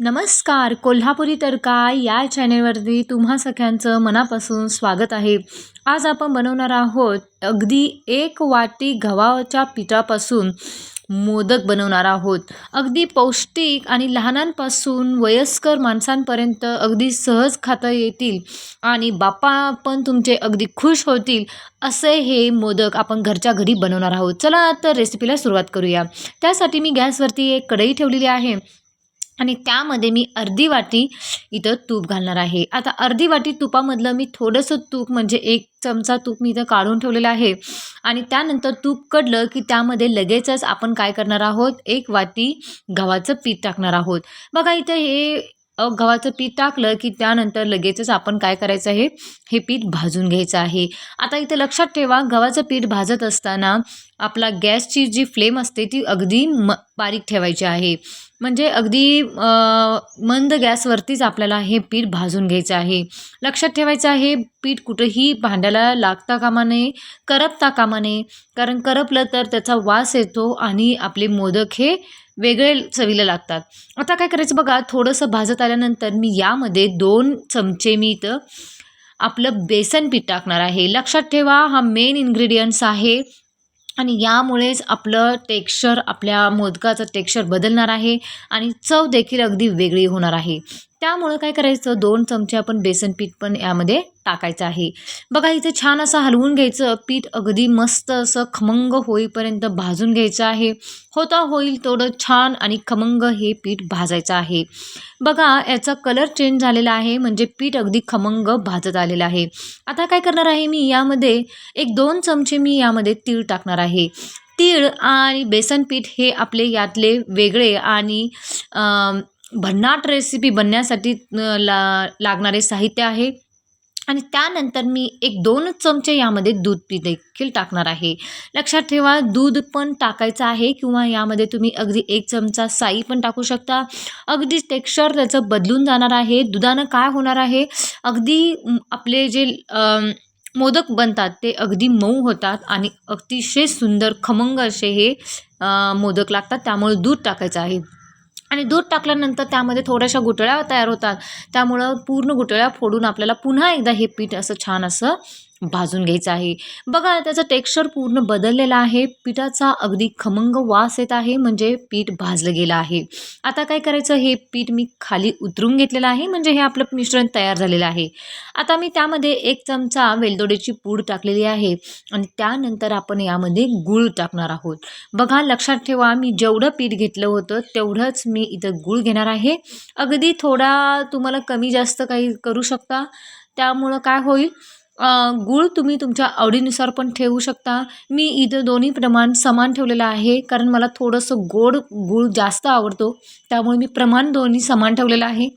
नमस्कार कोल्हापुरी तडका या चॅनेलवरती तुम्हा सगळ्यांचं मनापासून स्वागत आहे. आज आपण बनवणार आहोत अगदी एक वाटी गव्हाच्या पिठापासून मोदक बनवणार आहोत. अगदी पौष्टिक आणि लहानांपासून वयस्कर माणसांपर्यंत अगदी सहज खाता येतील आणि बाप्पा पण तुमचे अगदी खुश होतील असे हे मोदक आपण घरच्या घरी बनवणार आहोत. चला तर रेसिपीला सुरुवात करूया. त्यासाठी मी गॅसवरती एक कढई ठेवलेली आहे. आणि त्यामध्ये मी अर्धी वाटी इथं तूप घालणार आहे. आता अर्धी वाटी तुपामधलं मी थोडंसं तूप म्हणजे एक चमचा तूप मी इथं काढून ठेवलेलं आहे. आणि त्यानंतर तूप कडलं की त्यामध्ये लगेचच आपण काय करणार आहोत? एक वाटी गव्हाचं पीठ टाकणार आहोत. बघा इथं हे गव्हाचं पीठ टाकलं की त्यानंतर लगेचच आपण काय करायचं आहे? हे पीठ भाजून घ्यायचं आहे. आता इथं लक्षात ठेवा गव्हाचं पीठ भाजत असताना आपला गॅसची जी फ्लेम असते ती अगदी म बारीक ठेवायची आहे. म्हणजे अगदी मंद गॅसवरतीच आपल्याला हे पीठ भाजून घ्यायचं आहे. लक्षात ठेवायचं आहे पीठ कुठंही भांड्याला लागता कामा नये करपता कामा नये. कारण करपलं तर त्याचा वास येतो आणि आपले मोदक हे वेगळे चवीला लागतात. आता काय करायचं बघा थोडंसं भाजत आल्यानंतर मी यामध्ये दोन चमचे मी इथं आपलं बेसन पीठ टाकणार आहे. लक्षात ठेवा हा मेन इन्ग्रेडियंट्स आहे. आणि यामुळेच आपलं टेक्स्चर आपल्या मोदकाचं टेक्स्चर बदलणार आहे आणि चव देखील अगदी वेगळी होणार आहे. त्यामुळं काय करायचं? दोन चमचे आपण बेसन पीठ पण यामध्ये टाकायचं आहे. बघा इथे छान असं हलवून घ्यायचं. पीठ अगदी मस्त असं खमंग होईपर्यंत भाजून घ्यायचं आहे. होता होईल तेवढं छान आणि खमंग हे पीठ भाजायचं आहे. बघा याचा कलर चेंज झालेला आहे. म्हणजे पीठ अगदी खमंग भाजत आलेलं आहे. आता काय करणार आहे मी? यामध्ये एक दोन चमचे मी यामध्ये तीळ टाकणार आहे. तीळ आणि बेसन पीठ हे आपले यातले वेगळे आणि भन्नाट रेसिपी बनण्यासाठी ला लागणारे साहित्य आहे. आणि त्यानंतर मी एक दोन चमचे यामध्ये दूध पी देखील टाकणार आहे. लक्षात ठेवा दूध पण टाकायचं आहे किंवा यामध्ये तुम्ही अगदी एक चमचा साई पण टाकू शकता. अगदी टेक्स्चर त्याचं बदलून जाणार आहे. दुधानं काय होणार आहे? अगदी आपले जे मोदक बनतात ते अगदी मऊ होतात आणि अतिशय सुंदर खमंग असे हे मोदक लागतात. त्यामुळे दूध टाकायचं आहे. आणि दूध टाकल्यानंतर त्यामध्ये थोड्याशा गुठळ्या तयार होतात. त्यामुळं पूर्ण गुठळ्या फोडून आपल्याला पुन्हा एकदा हे पीठ असं छान असं भाजून घ्यायचं आहे. बघा त्याचं टेक्स्चर पूर्ण बदललेलं आहे. पिठाचा अगदी खमंग वास येत आहे म्हणजे पीठ भाजलं गेलं आहे. आता काय करायचं? हे पीठ मी खाली उतरून घेतलेलं आहे म्हणजे हे आपलं मिश्रण तयार झालेलं आहे. आता मी त्यामध्ये एक चमचा वेलदोडेची पूड टाकलेली आहे आणि त्यानंतर आपण यामध्ये गूळ टाकणार आहोत. बघा लक्षात ठेवा मी जेवढं पीठ घेतलं होतं तेवढंच मी इथं गूळ घेणार आहे. अगदी थोडा तुम्हाला कमी जास्त काही करू शकता. त्यामुळं काय होईल? गूळ तुम्ही तुमच्या आवडीनुसार पण ठेवू शकता. मी इथं दोन्ही प्रमाण समान ठेवलेलं आहे कारण मला थोडंसं गोड गूळ जास्त आवडतो. त्यामुळे मी प्रमाण दोन्ही समान ठेवलेलं आहे.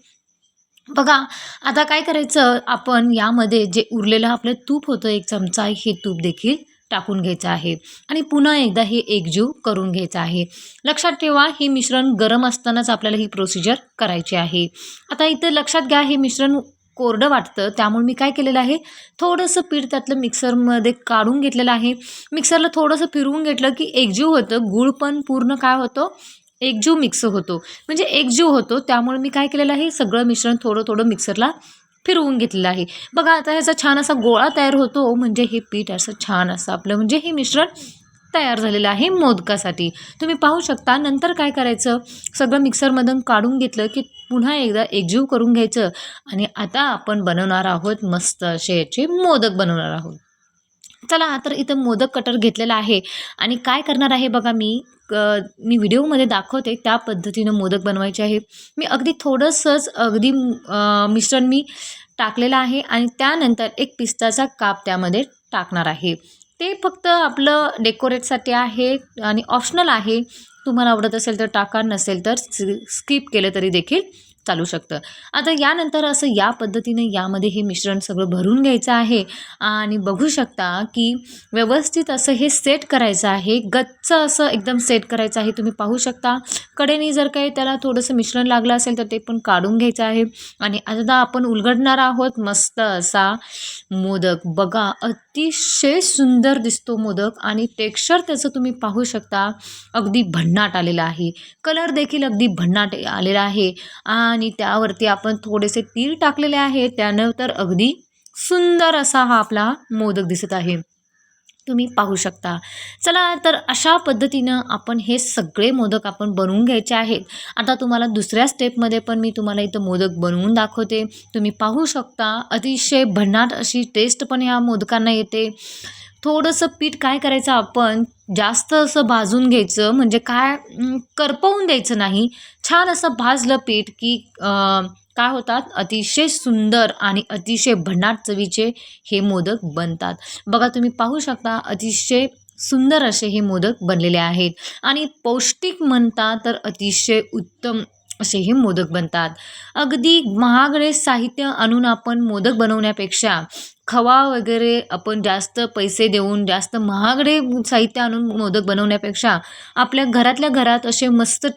बघा आता काय करायचं? आपण यामध्ये जे उरलेलं आपलं तूप होतं एक चमचा हे तूप देखील टाकून घ्यायचं आहे. आणि पुन्हा एकदा हे एकजीव करून घ्यायचं आहे. लक्षात ठेवा हे मिश्रण गरम असतानाच आपल्याला ही प्रोसिजर करायची आहे. आता इथं लक्षात घ्या हे मिश्रण कोरडं वाटतं. त्यामुळे मी काय केलेलं आहे थोडंसं पीठ त्यातलं मिक्सरमध्ये काढून घेतलेलं आहे. मिक्सरला थोडंसं फिरवून घेतलं की एकजीव होतं गूळ पण पूर्ण काय होतं एकजीव मिक्स होतो. म्हणजे एकजीव होतो त्यामुळे मी काय केलेलं आहे सगळं मिश्रण थोडं थोडं मिक्सरला फिरवून घेतलेलं आहे. बघा आता ह्याचा छान असा गोळा तयार होतो. म्हणजे हे पीठ असं छान असं आपलं म्हणजे हे मिश्रण तयार झालेलं आहे मोदकासाठी. तुम्ही पाहू शकता नंतर काय करायचं? सगळं मिक्सरमधून काढून घेतलं की पुन्हा एकदा एकजीव करून घ्यायचं. आणि आता आपण बनवणार आहोत मस्त असे याचे मोदक बनवणार आहोत. चला तर इथं मोदक कटर घेतलेला आहे. आणि काय करणार आहे बघा मी? क- मी व्हिडिओमध्ये दाखवते त्या पद्धतीनं मोदक बनवायचे आहे मी अगदी थोडंसंच अगदी मिश्रण मी टाकलेलं आहे. आणि त्यानंतर एक पिस्ताचा काप त्यामध्ये टाकणार आहे. ते फक्त आपलं डेकोरेटसाठी आहे आणि ऑप्शनल आहे. तुम्हाला आवडत असेल तर टाका नसेल तर स्किप केलं तरी देखील. चालू शकतं. आता यानंतर असं या पद्धतीने यामध्ये हे मिश्रण सगळं भरून घ्यायचं आहे आणि बघू शकता की व्यवस्थित असं हे सेट करायचं आहे. गच्च असं एकदम सेट करायचं आहे. तुम्ही पाहू शकता. कडेने जर काही त्याला थोडंसं मिश्रण लागलं असेल तर ते पण काढून घ्यायचं आहे. आणि आता आपण उलगडणार आहोत मस्त असा मोदक. बघा अतिशय सुंदर दिसतो मोदक आणि टेक्स्चर त्याचं तुम्ही पाहू शकता. अगदी भन्नाट आलेलं आहे. कलर देखील अगदी भन्नाट आलेला आहे. आणि त्यावरती आपण थोडेसे तीळ टाकलेले आहे. त्यानं तर अगदी सुंदर असा हा आपला मोदक दिसत आहे. तुम्ही पाहू शकता. चला तर अशा पद्धतीनं आपण हे सगळे मोदक आपण बनवून घ्यायचे आहेत. आता तुम्हाला दुसऱ्या स्टेपमध्ये पण मी तुम्हाला इथं मोदक बनवून दाखवते. तुम्ही पाहू शकता अतिशय भन्नाट अशी टेस्ट पण ह्या मोदकांना येते. थोडंसं पीठ काय करायचं आपण जास्त असं भाजून घ्यायचं म्हणजे काय करपवून द्यायचं नाही. छान असं भाजलं पीठ की काय होतात अतिशय सुंदर आणि अतिशय भन्नाट चवीचे हे मोदक बनतात. बघा तुम्ही पाहू शकता अतिशय सुंदर असे हे मोदक बनलेले आहेत. आणि पौष्टिक म्हणता तर अतिशय उत्तम असे हे मोदक बनतात. अगदी महागडे साहित्य आणून आपण मोदक बनवण्यापेक्षा खवा वगैरे आपण जास्त पैसे देऊन जास्त महागडे साहित्य आणून मोदक बनवण्यापेक्षा आपल्या घरातल्या घरात असे मस्त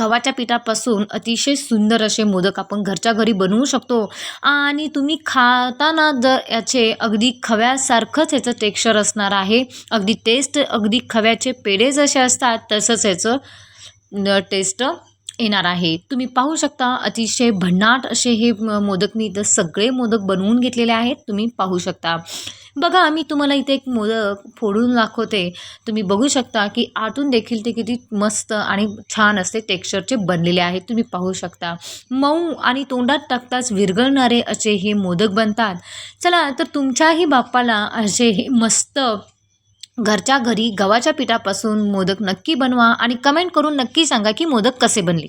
गव्हाच्या पिठापासून अतिशय सुंदर असे मोदक आपण घरच्या घरी बनवू शकतो. आणि तुम्ही खाताना जर याचे अगदी खव्यासारखंच याचं टेक्स्चर असणार आहे अगदी टेस्ट अगदी खव्याचे पेढे जसे असतात तसंच याचं न- टेस्ट येणार आहे. तुम्ही पाहू शकता अतिशय भन्नाट असे हे मोदक मी इथं सगळे मोदक बनवून घेतलेले आहेत. तुम्ही पाहू शकता. बघा मी तुम्हाला इथे एक मोदक फोडून दाखवते. तुम्ही बघू शकता की आतून देखील ते किती मस्त आणि छान असते टेक्स्चरचे बनलेले आहेत. तुम्ही पाहू शकता. मऊ आणि तोंडात टाकताच विरघळणारे असे हे मोदक बनतात. चला तर तुमच्याही बाप्पाला असे हे मस्त घरच्या घरी गव्हाच्या पिठापासून मोदक नक्की बनवा आणि कमेंट करून नक्की सांगा की मोदक कसे बनले.